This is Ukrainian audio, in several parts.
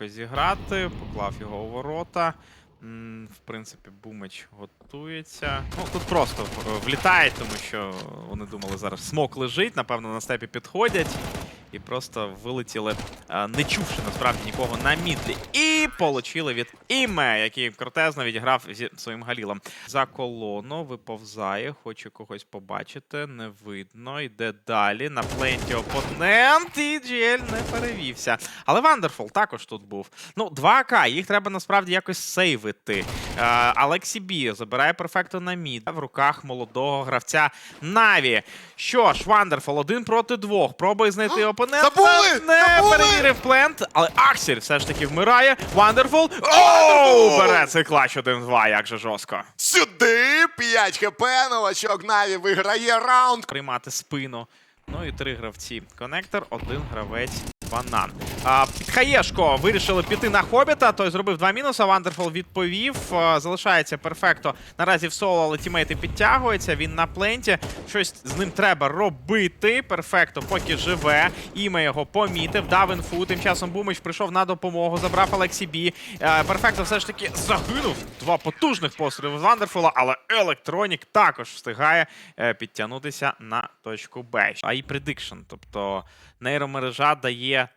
якось зіграти, поклав його у ворота. В принципі, Бумич готується. Ну, тут просто влітає, влітають, тому що вони думали, зараз смок лежить, напевно, на степі підходять. І просто вилетіли, е, не чувши насправді нікого на мідлі. І получили від іме, який крутезно відіграв зі своїм галілом. За колону виповзає, хоче когось побачити. Не видно. Йде далі. На пленті опонент. І GL не перевівся. Але Вандерфул також тут був. Ну, 2К, їх треба насправді якось сейвити. Е, Алексі Бі забирає перфекту на мід в руках молодого гравця Наві. Що ж, Вандерфул один проти двох. Пробує знайти опонента. Забули! Не Забули! перевірив плент, але Аксель все ж таки вмирає. Вандерфул. Оу! Бере цей клач 1-2, як же жорстко. Сюди 5 хп, новачок Наві виграє раунд. Приймати спину. Ну і три гравці. Конектор, один гравець. Банан. Хаєшко вирішили піти на Хобіта. Той зробив два мінуси. Вандерфол відповів. Залишається перфекто. Наразі в соло, але тімейти підтягуються. Він на пленті. Щось з ним треба робити. Перфекто, поки живе. Іме його помітив. Дав інфу. Тим часом Бумич прийшов на допомогу. Забрав Алексі Бі. Перфекто все ж таки загинув. Два потужних постріли з Вандерфола, але Електронік також встигає е, підтягнутися на точку Б. А і Prediction, тобто нейромережа дає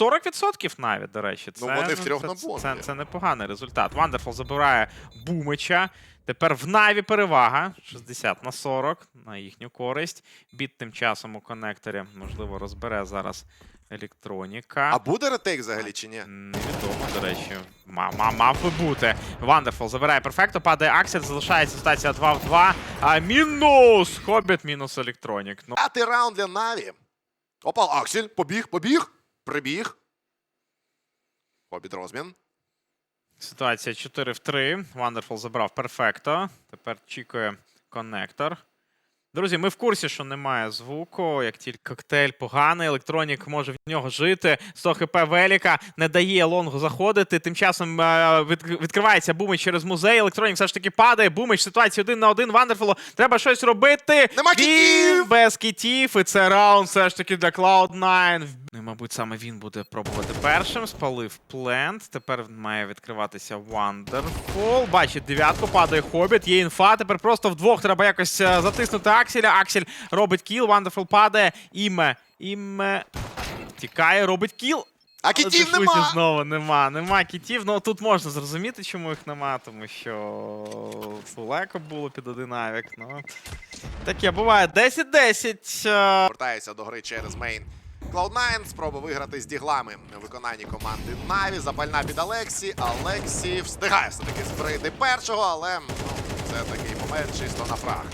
40% навіть, до речі. Це, Ну, вони втрьох це, це, це, це непоганий результат. Вандерфол забирає Бумича. Тепер в Наві перевага 60 на 40 на їхню користь. Біт тим часом у коннекторі, можливо, розбере зараз електроніка. А буде ретейк взагалі чи ні? Невідомо, до речі. Ма- ма- мав би бути. Вандерфул забирає перфекто, падає Аксель, залишається ситуація 2 в 2. А мінус! Хобіт мінус електронік. Ну, П'ятий раунд для Наві. Опа, Аксель, побіг, побіг, прибіг. Обід розмін. ситуація 4 в 3. Вандерфул забрав перфекто. Тепер чікує коннектор. Друзі, ми в курсі, що немає звуку. Як тільки коктейль поганий, електронік може в нього жити. 100 хп Веліка не дає лонгу заходити. Тим часом е, від- відкривається бумич через музей. Електронік все ж таки падає. Бумич ситуація один на один. Вандерфоло. треба щось робити. Нема кітів! без кітів. І це раунд все ж таки для Cloud9. Ну, і, мабуть, саме він буде пробувати першим. Спалив плент. Тепер має відкриватися Wonderful. Бачить дев'ятку, падає Хобіт. Є інфа. Тепер просто вдвох треба якось е, затиснути Акселя. Аксель робить кіл. Wonderful падає. Іме. Іме. Тікає, робить кіл. А Але кітів нема! Знову нема. Нема кітів. Ну тут можна зрозуміти, чому їх нема, тому що далеко було під один авік. Ну таке буває. 10-10. е, Повертається до гри через мейн. Cloud9 спроба виграти з діглами у виконанні команди Наві. Запальна під Алексі. Алексі встигає все-таки збрити першого, але ну, це такий момент чисто на фраг.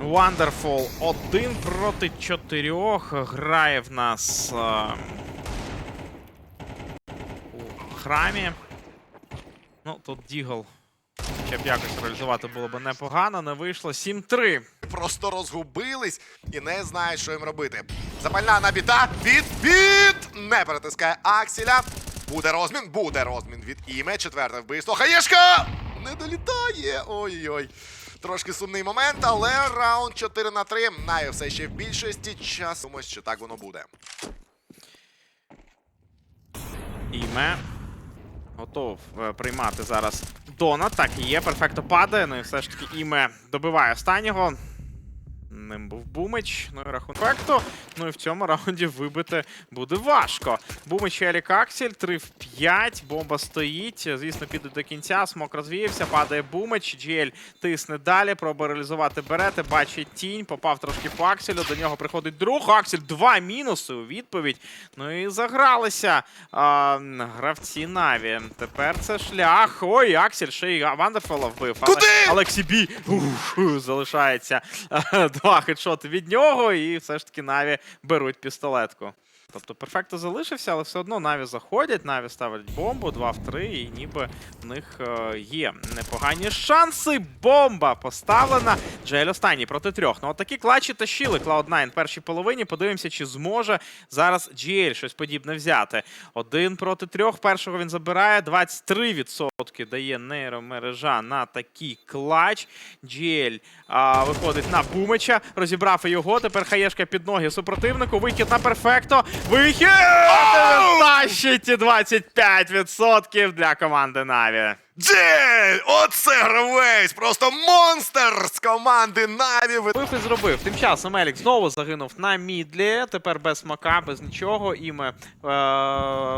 Wonderful один проти чотирьох. Грає в нас е, у храмі. Ну, тут Дігл. Ще б якось реалізувати було б непогано, не вийшло. 7-3. Просто розгубились і не знають, що їм робити. Запальна набіта. Відбіт! Не перетискає Акселя. Буде розмін, буде розмін від іме. Четверте вбивство. Хаєшка! Не долітає. Ой-ой. Трошки сумний момент, але раунд 4 на 3. Наві все ще в більшості. Час. Думаю, що так воно буде. Іме. Готов е, приймати зараз Дона. Так і є. Перфекто падає. Ну і все ж таки іме добиває останнього. Ним був Бумич. Ну і рахунок. Ну і в цьому раунді вибити буде важко. Бумич і Елік Аксель 3 в 5. Бомба стоїть. Звісно, піде до кінця. Смок розвіявся. Падає Бумич. Джіель тисне далі. Пробує реалізувати берети. Бачить тінь. Попав трошки по Акселю. До нього приходить друг. Аксель два мінуси у відповідь. Ну і загралися а, гравці Наві. Тепер це шлях. Ой, Аксель ще й Вандерфола вбив. Куди? Алексі Бі залишається два хедшоти від нього, і все ж таки Наві беруть пістолетку. Тобто перфекто залишився, але все одно Наві заходять, Наві ставлять бомбу 2 в 3, і ніби в них е, є непогані шанси. Бомба поставлена. Джель останній проти трьох. Ну от такі клатчі тащили Cloud9 в першій половині. Подивимося, чи зможе зараз GL щось подібне взяти. Один проти трьох. Першого він забирає. 23% дає нейромережа на такий клач. GL а, виходить на Бумича, розібрав його. Тепер хаєшка під ноги супротивнику. Вихід на перфекто. Вихід! Тащить 25% для команди Наві. Джель! Оце гравець! Просто монстр з команди Наві. Ви- Вифи зробив. Тим часом Елік знову загинув на мідлі. Тепер без смака, без нічого. Іме е-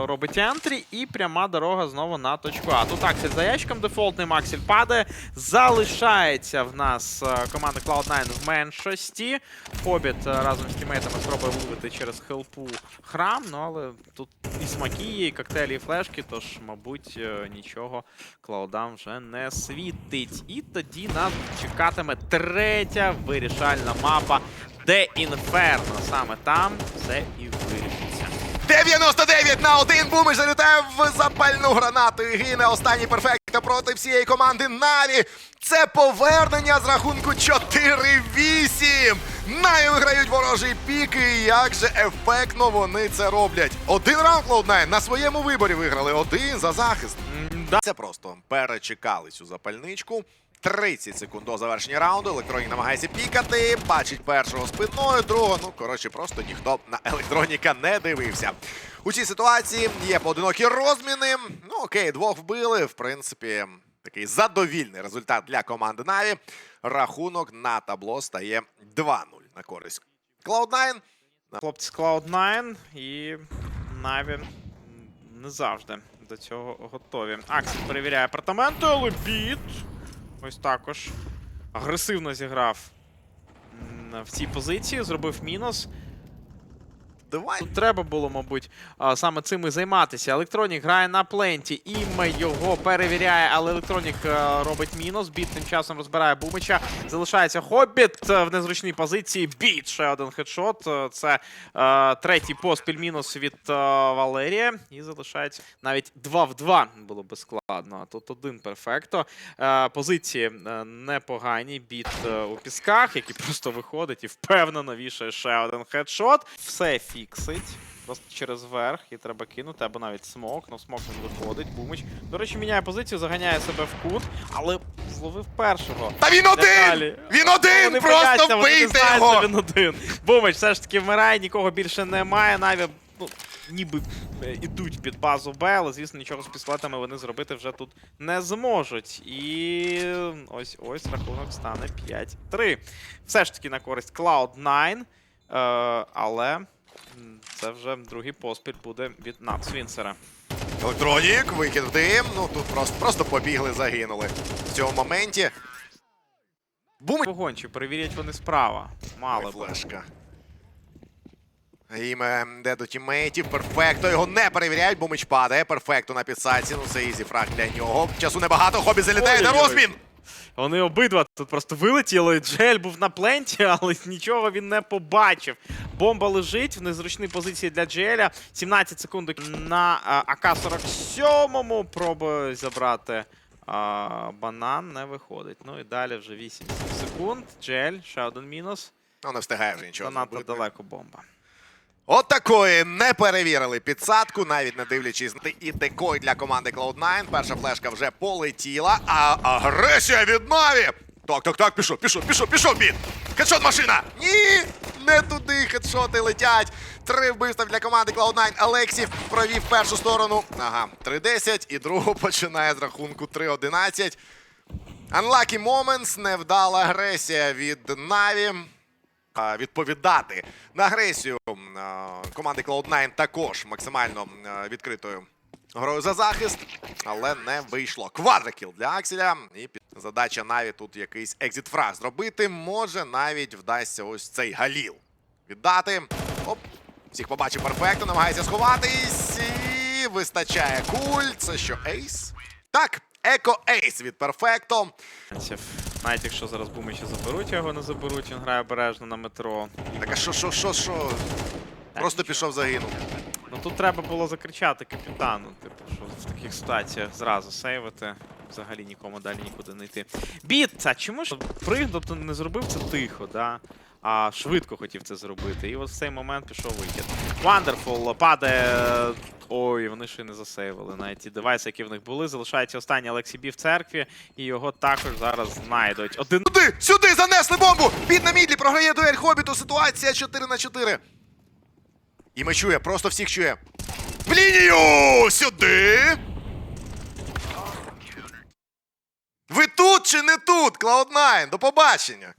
робить ентрі і пряма дорога знову на точку. А тут Аксель за ящиком дефолтним. Аксель падає. Залишається в нас е, команда Cloud9 в меншості. Хобіт е, разом з тімейтами спробує вибити через хелпу храм. Ну але тут і коктейлі, флешки, тож, мабуть, е, нічого Клаудам вже не світить. І тоді нас чекатиме третя вирішальна мапа, де Інферно. Саме там все і вирішиться. 99 на 1 Бумиш залітає в запальну гранату і гине останній перфекто проти всієї команди Наві. Це повернення з рахунку 4-8. Наві виграють ворожий пік, і як же ефектно вони це роблять. Один раунд Cloud9 на своєму виборі виграли, один за захист. М-да. Це просто перечекали цю запальничку. 30 секунд до завершення раунду. Електронік намагається пікати. Бачить першого спиною, другого. Ну, коротше, просто ніхто на електроніка не дивився. У цій ситуації є поодинокі розміни. Ну, окей, двох вбили. В принципі, такий задовільний результат для команди Наві. Рахунок на табло стає 2-0 на користь Cloud9. Хлопці з Cloud9 і Наві не завжди до цього готові. Аксель перевіряє апартаменти, але біт. Ось також агресивно зіграв в цій позиції, зробив мінус. Давай. Тут треба було, мабуть, саме цим і займатися. Електронік грає на пленті, іме його перевіряє, але електронік робить мінус. Біт тим часом розбирає Бумича. Залишається Хобіт е, в незручній позиції. Біт ще один хедшот. Е, Це е, третій поспіль мінус від е, Валерія. І залишається навіть 2 в 2 було би складно. Тут один перфекто. Е, позиції е, непогані. Біт у пісках, який просто виходить і впевнено вішає ще один хедшот. Все фіксить. Просто через верх і треба кинути, або навіть смок. Ну, смок не виходить. Бумич. До речі, міняє позицію, заганяє себе в кут, але зловив першого. Та він один! Він один! Вони Просто вбийте його! Він один. Бумич все ж таки вмирає, нікого більше немає. Наві ну, ніби е, ідуть під базу Б, але звісно нічого з пістолетами вони зробити вже тут не зможуть. І ось ось рахунок стане 5-3. Все ж таки на користь Cloud9. Е, але це вже другий поспіль буде від Нацвінсера. Електронік, викид в дим. Ну тут просто, просто побігли, загинули. В цьому моменті. Бумить Вогонь, чи перевірять вони справа? Мало флешка. Іме де до тіммейтів. Перфекто. Його не перевіряють. Бумич падає. Перфекто на підсадці. Ну це ізі фраг для нього. Часу небагато. Хобі залітає на розмін. Вони обидва тут просто вилетіли. Джель був на пленті, але нічого він не побачив. Бомба лежить в незручній позиції для Джеля. 17 секунд на АК-47. Пробує забрати а, банан, не виходить. Ну і далі вже 8 секунд. Джель, ще один мінус. Ну не встигає вже нічого. Занадто далеко бомба. От такої не перевірили підсадку, навіть не дивлячись і декой для команди Cloud9. Перша флешка вже полетіла, а агресія від Наві. Так, так, так, пішов, пішов, пішов, пішов бід. Хедшот машина. Ні, не туди хедшоти летять. Три вбивства для команди Cloud9. Алексів провів першу сторону. Ага, 3-10 і другу починає з рахунку 3-11. Unlucky Moments, невдала агресія від Наві відповідати на агресію команди Cloud9 також максимально відкритою грою за захист, але не вийшло. Квадрикіл для Акселя. І задача навіть тут якийсь екзит-фраг зробити. Може навіть вдасться ось цей галіл віддати. Оп. Всіх побачив перфектно, намагається сховатись. І вистачає куль. Це що, ейс? Так, еко-ейс від перфекто. Навіть якщо зараз бумичі заберуть, його не заберуть, він грає обережно на метро. Так а що, що, що, що? Просто пішов загинув. Ну тут треба було закричати капітану, типу, що в таких ситуаціях зразу сейвити, взагалі нікому далі нікуди не йти. Біт, а чому ж пригнув, тобто не зробив це тихо, да? А швидко хотів це зробити. І от в цей момент пішов вихід. Wonderful падає. Ой, вони ще не засейвили. Навіть ті девайси, які в них були. Залишається останній Алексій Бі в церкві, і його також зараз знайдуть. Один Сюди! Сюди! Занесли бомбу! Під на мідлі програє дуель Хобіту. Ситуація 4 на 4. І ми чує, просто всіх чує. В лінію! Сюди! Ви тут чи не тут, Cloud9? До побачення!